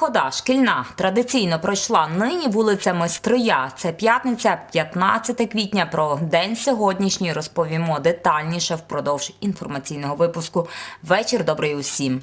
хода шкільна традиційно пройшла нині вулицями Стрия. Це п'ятниця, 15 квітня. Про день сьогоднішній розповімо детальніше впродовж інформаційного випуску. Вечір добрий усім.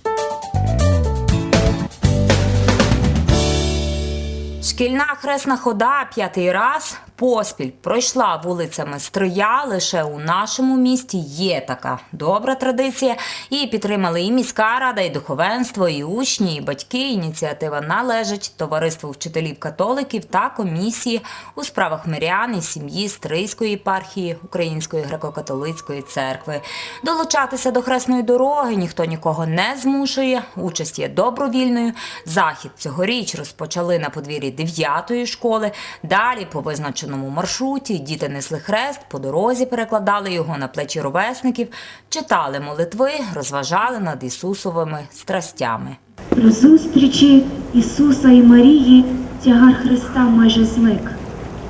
Шкільна хресна хода п'ятий раз поспіль пройшла вулицями Стрия. Лише у нашому місті є така добра традиція. Її підтримали і міська рада, і духовенство, і учні, і батьки. Ініціатива належить товариству вчителів католиків та комісії у справах мирян і сім'ї Стрийської єпархії Української греко-католицької церкви. Долучатися до хресної дороги ніхто нікого не змушує. Участь є добровільною. Захід цьогоріч розпочали на подвір'ї 9-ї школи. Далі по визначеному маршруті діти несли хрест, по дорозі перекладали його на плечі ровесників, читали молитви, розважали над Ісусовими страстями. При зустрічі Ісуса і Марії тягар Христа майже зник,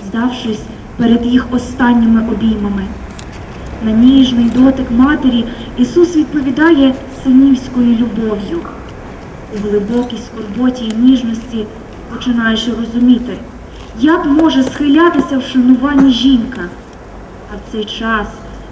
здавшись перед їх останніми обіймами. На ніжний дотик матері Ісус відповідає синівською любов'ю. У глибокій скорботі і ніжності починаєш розуміти, як може схилятися в шануванні жінка. А в цей час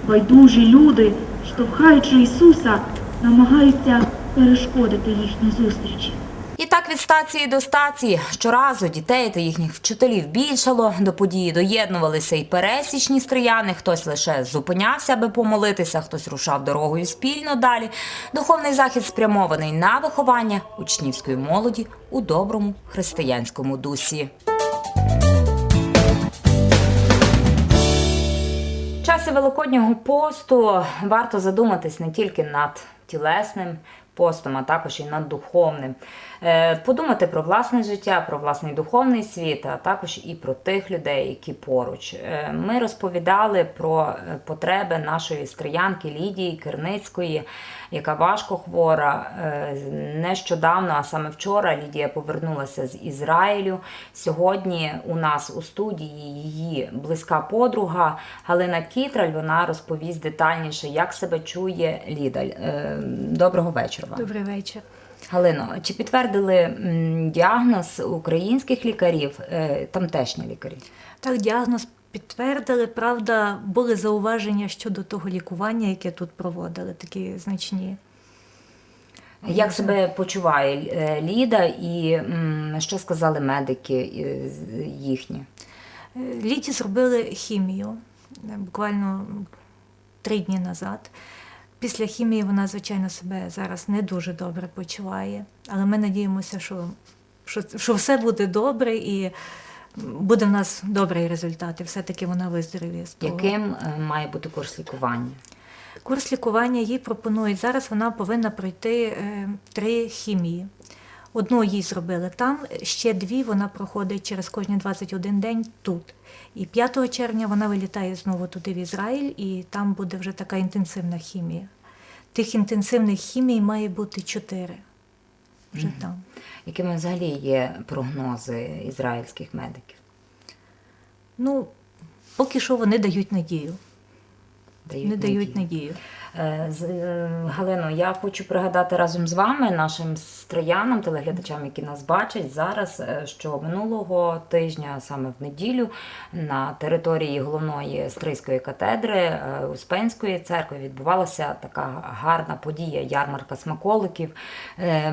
байдужі люди, штовхаючи Ісуса, намагаються перешкодити їхній зустрічі. І так від стації до стації щоразу дітей та їхніх вчителів більшало. До події доєднувалися і пересічні стріяни. Хтось лише зупинявся, аби помолитися, хтось рушав дорогою спільно далі. Духовний захід спрямований на виховання учнівської молоді у доброму християнському дусі. В часі Великоднього посту варто задуматись не тільки над тілесним постом, а також і над духовним. Е, Подумати про власне життя, про власний духовний світ, а також і про тих людей, які поруч. Е, Ми розповідали про е, потреби нашої стріянки Лідії Керницької, яка важко хвора. Нещодавно, а саме вчора, Лідія повернулася з Ізраїлю. Сьогодні у нас у студії її близька подруга Галина Кітраль. Вона розповість детальніше, як себе чує Ліда. Е, Доброго вечора. Добрий вечір. Галино, чи підтвердили діагноз українських лікарів, е, тамтешні лікарі? Так, діагноз підтвердили. Правда, були зауваження щодо того лікування, яке тут проводили, такі значні. Як себе почуває е, Ліда і що сказали медики е, їхні? Ліді зробили хімію буквально три дні назад. Після хімії вона, звичайно, себе зараз не дуже добре почуває, але ми надіємося, що, що, що все буде добре і буде в нас добрий результат, і все-таки вона виздоровіє з того. Яким е, має бути курс лікування? Курс лікування їй пропонують. Зараз вона повинна пройти е, три хімії. Одну їй зробили там, ще дві вона проходить через кожні 21 день тут. І 5 червня вона вилітає знову туди в Ізраїль, і там буде вже така інтенсивна хімія. Тих інтенсивних хімій має бути чотири. Вже там. Якими взагалі є прогнози ізраїльських медиків? Ну, поки що вони дають надію. Дають не дають надію. надію. Е, е, Галино, я хочу пригадати разом з вами, нашим строянам, телеглядачам, які нас бачать зараз, е, що минулого тижня, саме в неділю, на території головної стрийської катедри Успенської церкви відбувалася така гарна подія, ярмарка смаколиків.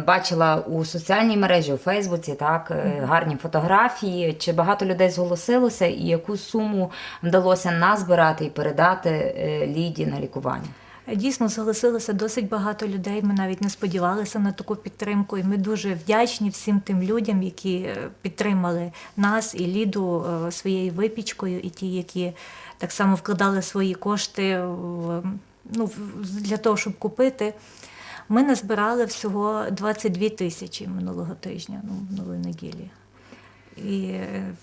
Бачила у соціальній мережі у Фейсбуці так гарні фотографії. Чи багато людей зголосилося, і яку суму вдалося назбирати і передати Ліді на лікування? Дійсно, зголосилося досить багато людей. Ми навіть не сподівалися на таку підтримку. І ми дуже вдячні всім тим людям, які е, підтримали нас і Ліду е, своєю випічкою, і ті, які так само вкладали свої кошти ну, для того, щоб купити. Ми назбирали всього 22 тисячі минулого тижня, ну, минулої неділі. І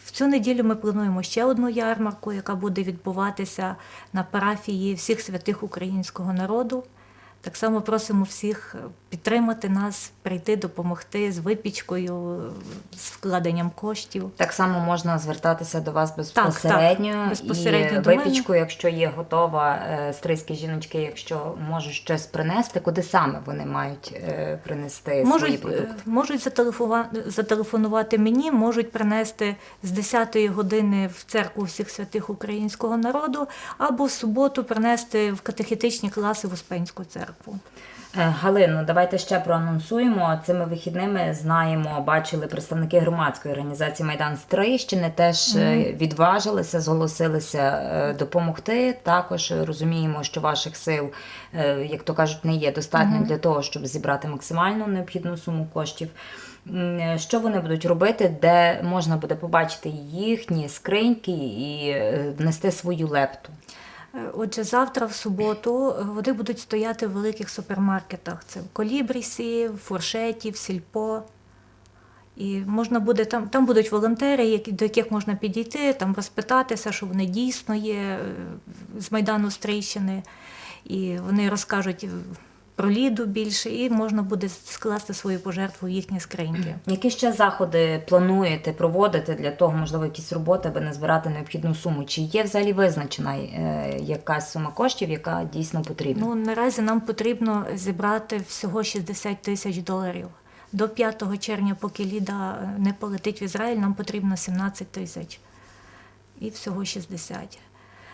в цю неділю ми плануємо ще одну ярмарку, яка буде відбуватися на парафії всіх святих українського народу. Так само просимо всіх підтримати нас, прийти, допомогти з випічкою, з вкладенням коштів. Так само можна звертатися до вас безпосередньо, так, безпосередньо і до мене. випічку, якщо є готова, е, стрийські жіночки, якщо можуть щось принести, куди саме вони мають е, принести свої Можуть, продукти? е, можуть зателефова- зателефонувати мені, можуть принести з 10-ї години в церкву всіх святих українського народу, або в суботу принести в катехетичні класи в Успенську церкву. Е, Галину, давайте ще проанонсуємо. Цими вихідними знаємо, бачили представники громадської організації Майдан Стрийщини теж е, відважилися, зголосилися е, допомогти. Також розуміємо, що ваших сил, як то кажуть, не є достатньо для того, щоб зібрати максимальну необхідну суму коштів. Що вони будуть робити, де можна буде побачити їхні скриньки і внести свою лепту? Е, Отже, завтра, в суботу, е, вони будуть стояти в великих супермаркетах. Це в Колібрісі, в Фуршеті, в Сільпо. І можна буде там, там будуть волонтери, які, до яких можна підійти, там розпитатися, що вони дійсно є е, з Майдану Стрийщини. І вони розкажуть про ліду більше, і можна буде скласти свою пожертву в їхні скриньки. Які ще заходи плануєте проводити для того, можливо, якісь роботи, аби назбирати необхідну суму? Чи є взагалі визначена е, якась сума коштів, яка дійсно потрібна? Ну, наразі нам потрібно зібрати всього 60 тисяч доларів. До 5 червня, поки Ліда е, не полетить в Ізраїль, нам потрібно 17 тисяч. І всього 60.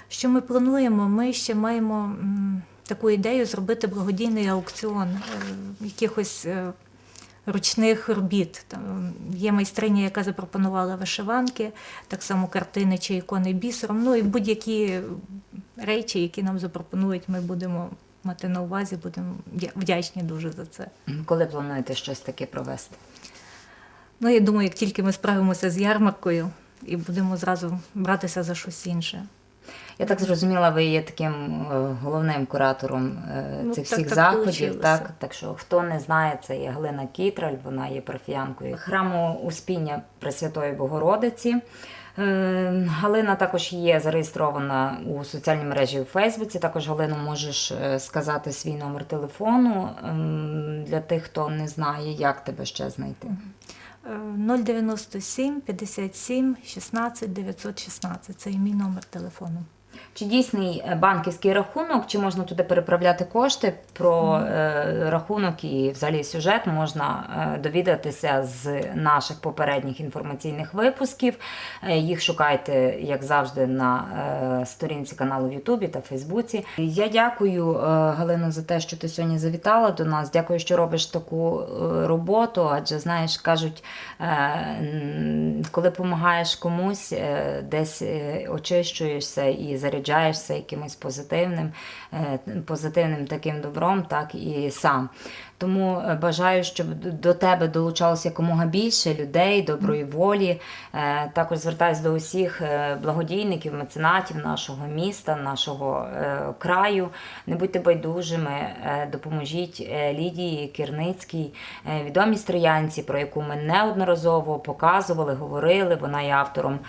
Що ми плануємо? Ми ще маємо таку ідею зробити благодійний аукціон е, якихось е, ручних робіт. Там є майстриня, яка запропонувала вишиванки, так само картини чи ікони бісером. Ну і будь-які речі, які нам запропонують, ми будемо мати на увазі, будемо вдячні дуже за це. Коли плануєте щось таке провести? Ну, я думаю, як тільки ми справимося з ярмаркою і будемо зразу братися за щось інше. Я так зрозуміла, ви є таким е, головним куратором е, Ну, цих так- всіх так заходів. Так, так що хто не знає, це є Галина Кітраль, вона є парафіянкою храму Успіння Пресвятої Богородиці. Е, Галина також є зареєстрована у соціальній мережі у Фейсбуці. Також Галина можеш сказати свій номер телефону ем, для тих, хто не знає, як тебе ще знайти. Е, 097 57 16 916. Це і мій номер телефону. Чи дійсний е, банківський рахунок, чи можна туди переправляти кошти? Про е, рахунок і взагалі сюжет можна е, довідатися з наших попередніх інформаційних випусків. Е, їх шукайте, як завжди, на е, сторінці каналу в Ютубі та Фейсбуці. Я дякую, е, Галино, за те, що ти сьогодні завітала до нас. Дякую, що робиш таку роботу. Адже знаєш, кажуть, е, коли допомагаєш комусь, е, десь очищуєшся і заряджаєшся якимось позитивним, е, позитивним таким добром, так і сам. Тому е, бажаю, щоб до тебе долучалося якомога більше людей, доброї волі. Е, Також звертаюся до усіх е, благодійників, меценатів нашого міста, нашого краю. Не будьте байдужими, допоможіть Лідії Кірницькій, відомій строянці, про яку ми неодноразово показували, говорили. Вона є автором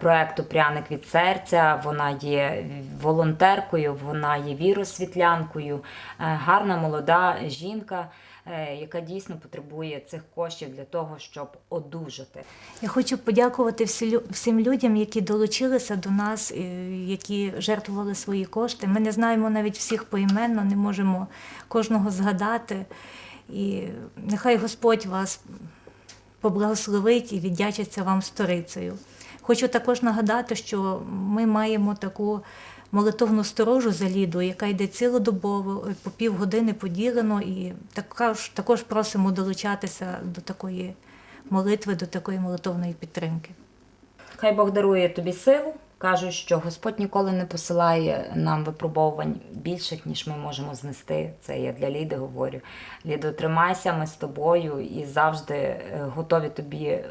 проекту Пряник від серця. Вона є волонтеркою, вона є віросвітлянкою, гарна молода жінка, е, яка дійсно потребує цих коштів для того, щоб одужати. Я хочу подякувати всім людям, які долучилися до нас, е, які жертвували свої кошти. Ми не знаємо навіть всіх поіменно, не можемо кожного згадати. І нехай Господь вас поблагословить і віддячиться вам сторицею. Хочу також нагадати, що ми маємо таку молитовну сторожу за Ліду, яка йде цілодобово, е, по півгодини поділено, і також, також просимо долучатися до такої молитви, до такої молитовної підтримки. Хай Бог дарує тобі силу. Кажуть, що Господь ніколи не посилає нам випробовувань більших, ніж ми можемо знести. Це я для Ліди говорю. Лідо, тримайся, ми з тобою і завжди е, готові тобі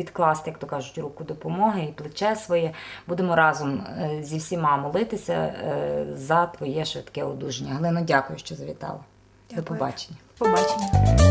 підкласти, як то кажуть, руку допомоги і плече своє. Будемо разом е, зі всіма молитися е, за твоє швидке одужання. Глино, дякую, що завітала. До побачення. Побачення.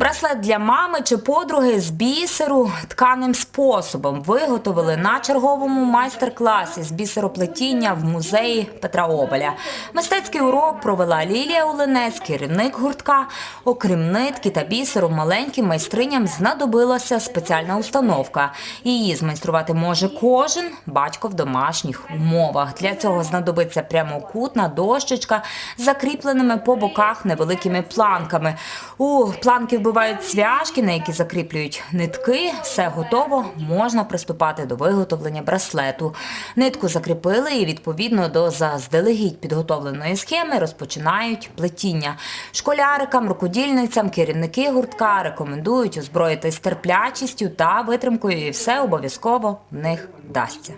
Браслет для мами чи подруги з бісеру тканим способом виготовили на черговому майстер-класі з бісероплетіння в музеї Петра Обеля. Мистецький урок провела Лілія Оленець, керівник гуртка. Окрім нитки та бісеру, маленьким майстриням знадобилася спеціальна установка. Її змайструвати може кожен батько в домашніх умовах. Для цього знадобиться прямокутна дощечка з закріпленими по боках невеликими планками. У планки вбивають цвяшки, на які закріплюють нитки. Все готово. Можна приступати до виготовлення браслету. Нитку закріпили і відповідно до заздалегідь підготовленої схеми розпочинають плетіння. Школярикам, рукодільницям, керівники гуртка рекомендують озброїтись терплячістю та витримкою, і все обов'язково в них вдасться.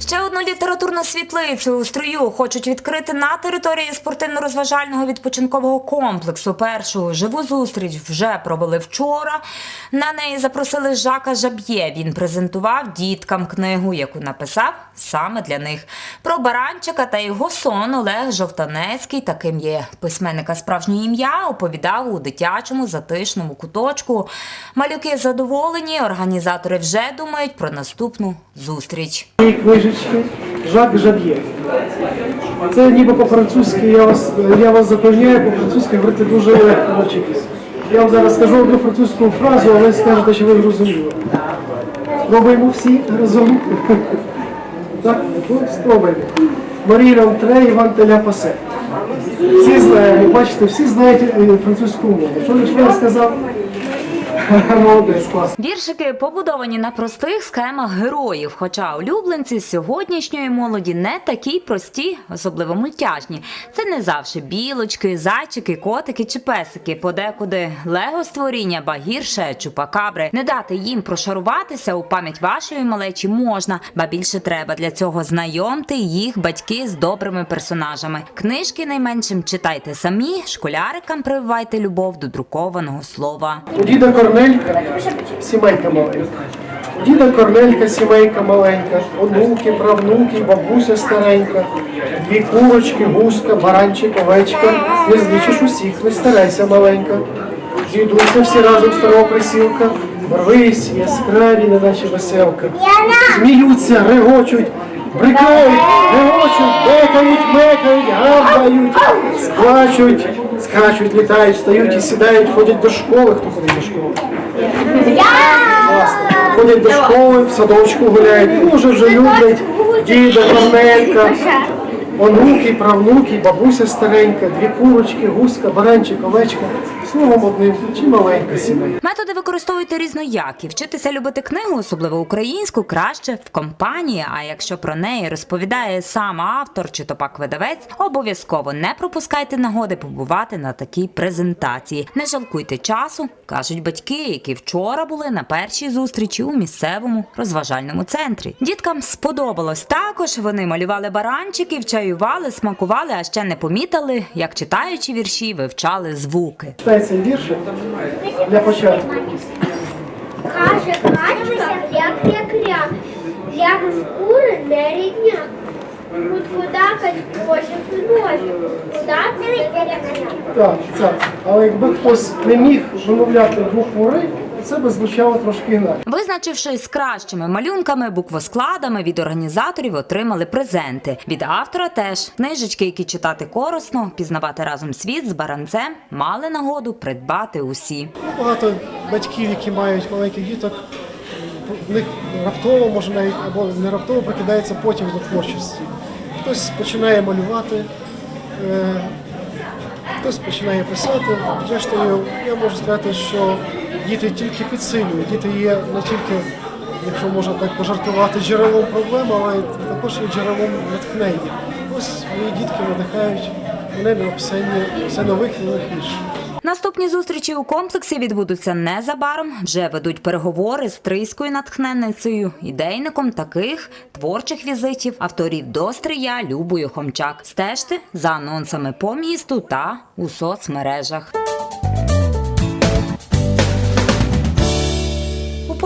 Ще одну літературну світлицю у строю хочуть відкрити на території спортивно-розважального відпочинкового комплексу. Першу живу зустріч вже провели вчора. На неї запросили Жака Жаб'є. Він презентував діткам книгу, яку написав саме для них. Про баранчика та його сон Олег Жовтанецький, таким є письменника справжнє ім'я, оповідав у дитячому затишному куточку. Малюки задоволені, організатори вже думають про наступну зустріч. книжечки Жак Жаб'є. Це ніби по-французьки, я вас, я вас запевняю, по-французьки говорити дуже легко навчитись. Я вам зараз скажу одну французьку фразу, а ви скажете, що ви зрозуміли. Спробуємо всі разом. Так, ну, спробуємо. Марі Рамтре, Іван Теля Пасе. Всі знаємо, бачите, всі знають е, французьку мову. Що я сказав? Віршики побудовані на простих схемах героїв, хоча улюбленці сьогоднішньої молоді не такі прості, особливо мультяшні. Це не завжди білочки, зайчики, котики чи песики. Подекуди лего створіння, ба гірше чупакабри. Не дати їм прошаруватися у пам'ять вашої малечі можна, ба більше треба для цього знайомти їх батьки з добрими персонажами. Книжки найменшим читайте самі, школярикам прививайте любов до друкованого слова. Діда Корнелька сімейка маленька. Діда Корнелька сімейка маленька, онуки, правнуки, бабуся старенька, дві курочки, гуска, баранчик, овечка. Не злічиш усіх, не старайся маленька. Зійдуться всі разом старого присілка, Рвись, яскраві, неначе веселка. Сміються, регочуть, брикають, регочуть, бекають, мекають, гавають, сплачуть, скачуть, літають, встають і сідають, ходять до школи. Хто ходить до школи? Власне, ходять до школи, в садочку гуляють, дуже вже люблять діда, корнелька, онуки, правнуки, бабуся старенька, дві курочки, гуска, баранчик, овечка. Словом одним, чи маленька сімейка. Методи використовуйте різноякі. Вчитися любити книгу, особливо українську, краще в компанії. А якщо про неї розповідає сам автор чи то пак видавець, обов'язково не пропускайте нагоди побувати на такій презентації. Не жалкуйте часу, кажуть батьки, які вчора були на першій зустрічі у місцевому розважальному центрі. Діткам сподобалось також. Вони малювали баранчиків, чаювали, смакували, а ще не помітили, як читаючи вірші, вивчали звуки. Читай цей віршик для початку. Каже, качуся, як кря-кря, як з кури не рідня. Куткудакать кожен ножик, куда це кря-кря. Так, так. Але якби хтось не міг вимовляти двох Р, це би звучало трошки інакше. Визначившись з кращими малюнками, буквоскладами від організаторів отримали презенти. Від автора теж книжечки, які читати корисно, пізнавати разом світ з баранцем, мали нагоду придбати усі. Багато батьків, які мають маленьких діток, в них раптово, може навіть або не раптово прикидається потім до творчості. Хтось починає малювати, е, хтось починає писати. Зрештою, я можу сказати, що діти тільки підсилюють. Діти є не тільки, якщо можна так пожартувати, джерелом проблем, але також є джерелом натхнення. Ось мої дітки надихають мене на написання все нових і нових віршів. Наступні зустрічі у комплексі відбудуться незабаром. Вже ведуть переговори з трийською натхненницею, ідейником таких творчих візитів, авторів до стрия Любою Хомчак. Стежте за анонсами по місту та у соцмережах.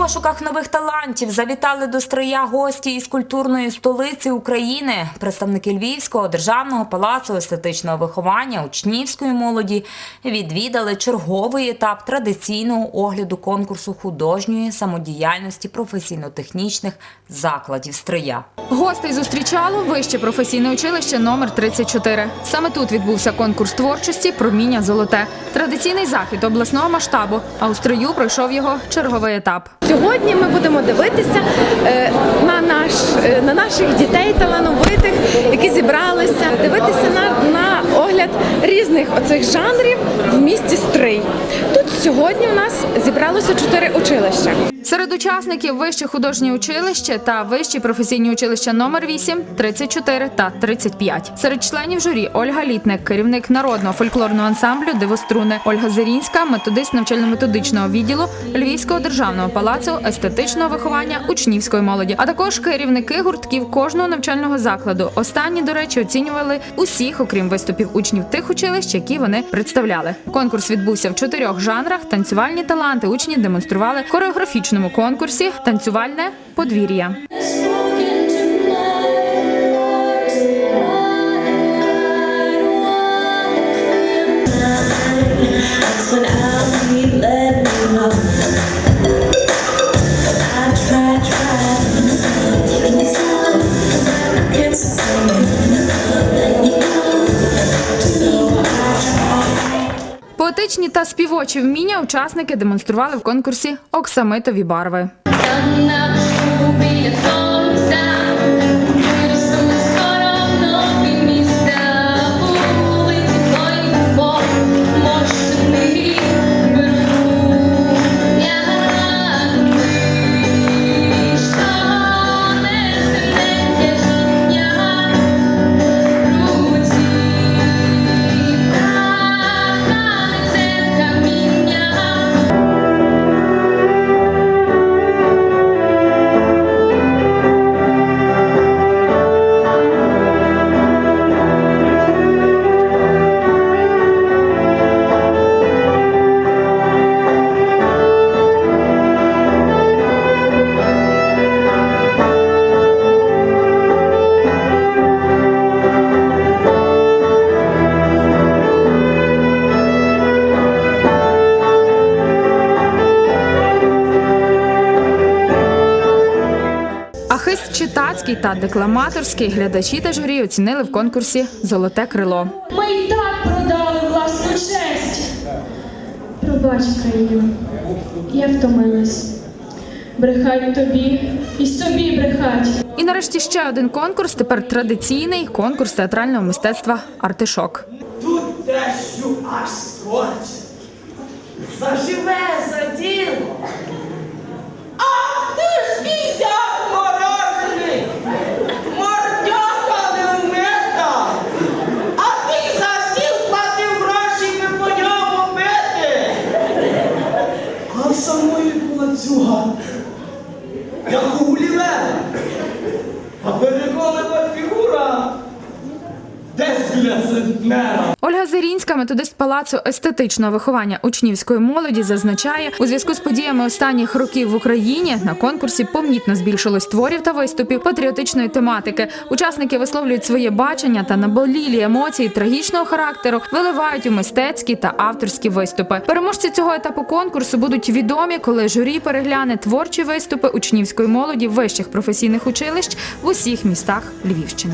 Пошуках нових талантів завітали до Стрия гості із культурної столиці України. Представники Львівського державного палацу естетичного виховання учнівської молоді відвідали черговий етап традиційного огляду конкурсу художньої самодіяльності професійно-технічних закладів Стрия. Гостей зустрічало вище професійне училище номер 34. Саме тут відбувся конкурс творчості Проміння золоте. Традиційний захід обласного масштабу. А у строю пройшов його черговий етап. Сьогодні ми будемо дивитися е, на, наш, е, на наших дітей талановитих, які зібралися, дивитися на, на огляд різних оцих жанрів в місті Стрий. Тут сьогодні в нас зібралося чотири училища. Серед учасників вище художнє училище та вищі професійні училища номер 8, 34 та 35. Серед членів журі Ольга Літник, керівник народного фольклорного ансамблю Дивоструни, Ольга Зерінська, методист навчально-методичного відділу Львівського державного палацу естетичного виховання учнівської молоді, а також керівники гуртків кожного навчального закладу. Останні, до речі, оцінювали усіх, окрім виступів учнів тих училищ, які вони представляли. Конкурс відбувся в чотирьох жанрах. Танцювальні таланти учні демонстрували в хореографічному конкурсі Танцювальне подвір'я. Та співочі вміння учасники демонстрували в конкурсі Оксамитові барви. Та декламаторський глядачі та журі оцінили в конкурсі Золоте крило. Ми й так продали власну честь. Пробач, країна, я втомилась. Брехать тобі і собі брехать. І нарешті ще один конкурс. Тепер традиційний конкурс театрального мистецтва Артишок. Тут дещо аж скоче. Заживе за діло. А ти ж візяк ismuha Jakuli me? A për në kodhe për po Ольга Зерінська, методист палацу естетичного виховання учнівської молоді, зазначає, у зв'язку з подіями останніх років в Україні на конкурсі помітно збільшилось творів та виступів патріотичної тематики. Учасники висловлюють своє бачення та наболілі емоції трагічного характеру, виливають у мистецькі та авторські виступи. Переможці цього етапу конкурсу будуть відомі, коли журі перегляне творчі виступи учнівської молоді вищих професійних училищ в усіх містах Львівщини.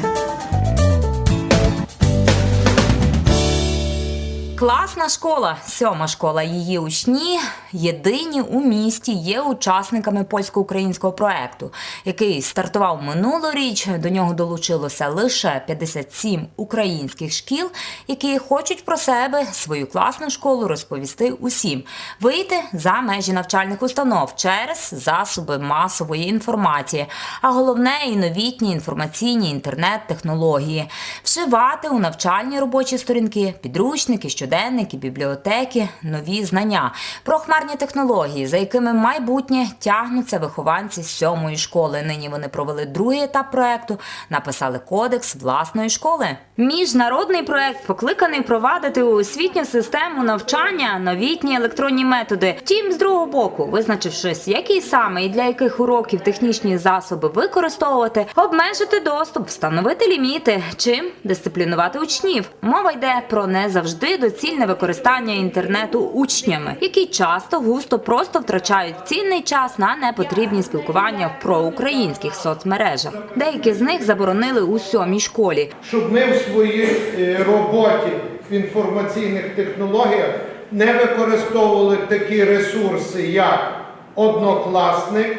Класна школа, сьома школа. Її учні єдині у місті є учасниками польсько-українського проекту, який стартував минулоріч. До нього долучилося лише 57 українських шкіл, які хочуть про себе свою класну школу розповісти усім, вийти за межі навчальних установ через засоби масової інформації, а головне і новітні інформаційні інтернет-технології, вшивати у навчальні робочі сторінки, підручники, щодо щоденники, бібліотеки, нові знання про хмарні технології, за якими майбутнє тягнуться вихованці сьомої школи. Нині вони провели другий етап проекту, написали кодекс власної школи. Міжнародний проект покликаний впровадити у освітню систему навчання новітні електронні методи. Втім, з другого боку, визначившись, які саме і для яких уроків технічні засоби використовувати, обмежити доступ, встановити ліміти, чим дисциплінувати учнів. Мова йде про не завжди доцільне використання інтернету учнями, які часто густо просто втрачають цінний час на непотрібні спілкування в проукраїнських соцмережах. Деякі з них заборонили у сьомій школі. щоб ми в своїй е, роботі в інформаційних технологіях не використовували такі ресурси, як Однокласник,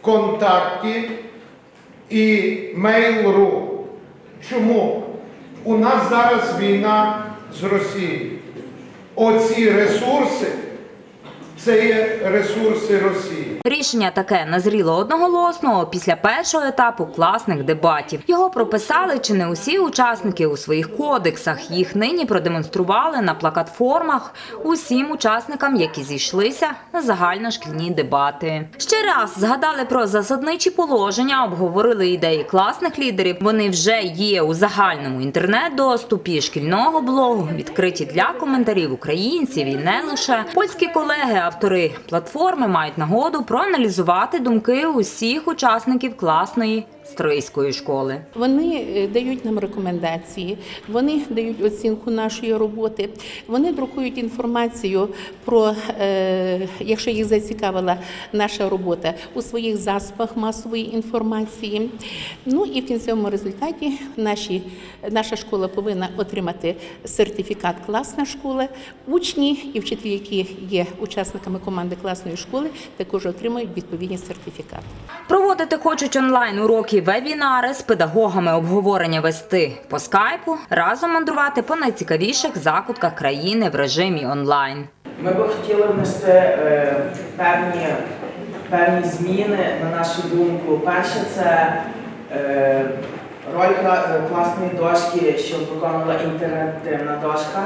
ВКонтакті і Mail.ru. Чому? У нас зараз війна з Росією. Оці ресурси це є ресурси Росії. Рішення таке назріло одноголосно після першого етапу класних дебатів. Його прописали чи не усі учасники у своїх кодексах. Їх нині продемонстрували на плакатформах усім учасникам, які зійшлися на загальношкільні дебати. Ще раз згадали про засадничі положення, обговорили ідеї класних лідерів. Вони вже є у загальному інтернет-доступі шкільного блогу, відкриті для коментарів українців і не лише польські колеги, автори платформи мають нагоду проаналізувати думки усіх учасників класної стрийської школи. Вони е, дають нам рекомендації, вони дають оцінку нашої роботи, вони друкують інформацію про, е, якщо їх зацікавила наша робота, у своїх засобах масової інформації. Ну і в кінцевому результаті наші, наша школа повинна отримати сертифікат класна школа. Учні і вчителі, які є учасниками команди класної школи, також отримують відповідні сертифікати. Проводити хочуть онлайн уроки, вебінари з педагогами, обговорення вести по скайпу, разом мандрувати по найцікавіших закутках країни в режимі онлайн. Ми би хотіли внести е, певні, певні зміни на нашу думку. Перше, це е, роль е, класної дошки, щоб виконувала інтерактивна дошка.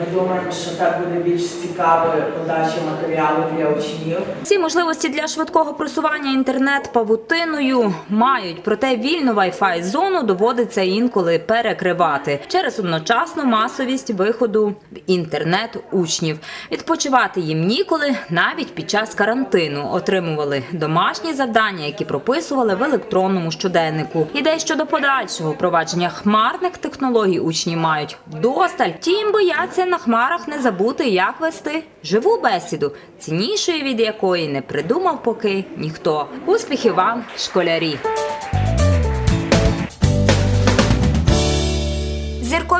Ми думаємо, що так буде більш цікавою подача матеріалу для учнів. Ці можливості для швидкого просування інтернет павутиною мають, проте вільну Wi-Fi зону доводиться інколи перекривати через одночасну масовість виходу в інтернет учнів. Відпочивати їм ніколи навіть під час карантину отримували домашні завдання, які прописували в електронному щоденнику. Ідей щодо подальшого впровадження хмарних технологій учні мають вдосталь. Тім бояться на хмарах не забути, як вести живу бесіду, ціннішої від якої не придумав поки ніхто. Успіхів вам, школярі!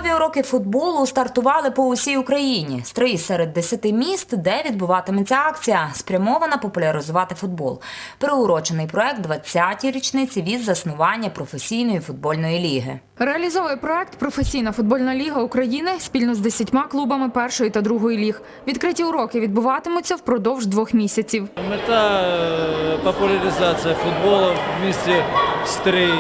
Зіркові уроки футболу стартували по усій Україні. Стрий серед десяти міст, де відбуватиметься акція, спрямована популяризувати футбол. Приурочений проект 20-й річниці від заснування професійної футбольної ліги. Реалізовує проект Професійна футбольна ліга України спільно з десятьма клубами першої та другої ліг. Відкриті уроки відбуватимуться впродовж двох місяців. Мета э, популяризация футбола в місті Стрий,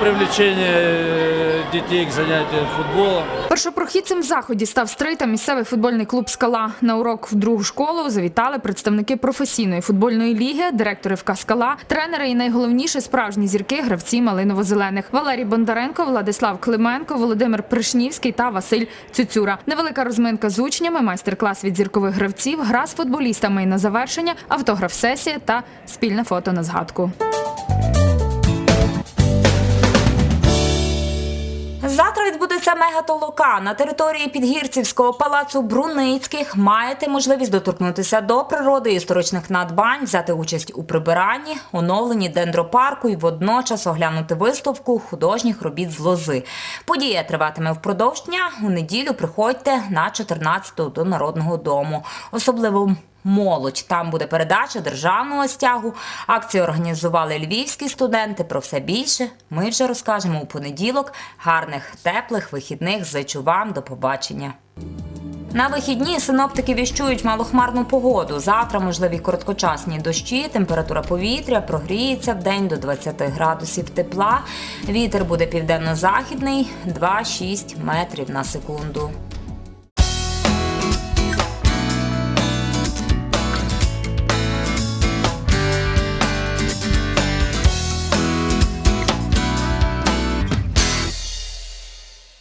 привлечение э, детей к занятиям футболом. Першопрохідцем в заході став стрий та місцевий футбольний клуб Скала. На урок в другу школу завітали представники професійної футбольної ліги, директори ФК Скала, тренери і найголовніше справжні зірки гравці малиново-зелених Валерій Бондаренко, Владислав Клименко, Володимир Пришнівський та Василь Цюцюра. Невелика розминка з учнями, майстер-клас від зіркових гравців, гра з футболістами і на завершення, автограф-сесія та спільне фото на згадку. Відбудеться мегатолока на території Підгірцівського палацу Бруницьких. Маєте можливість доторкнутися до природи історичних надбань, взяти участь у прибиранні, оновленні дендропарку і водночас оглянути виставку художніх робіт з лози. Подія триватиме впродовж дня. У неділю приходьте на 14-ту до Народного дому. Особливо Молодь там буде передача державного стягу. Акцію організували львівські студенти. Про все більше ми вже розкажемо у понеділок. Гарних теплих вихідних зичу вам. До побачення. На вихідні синоптики віщують малохмарну погоду. Завтра можливі короткочасні дощі, температура повітря прогріється в день до 20 градусів тепла. Вітер буде південно-західний 2-6 метрів на секунду.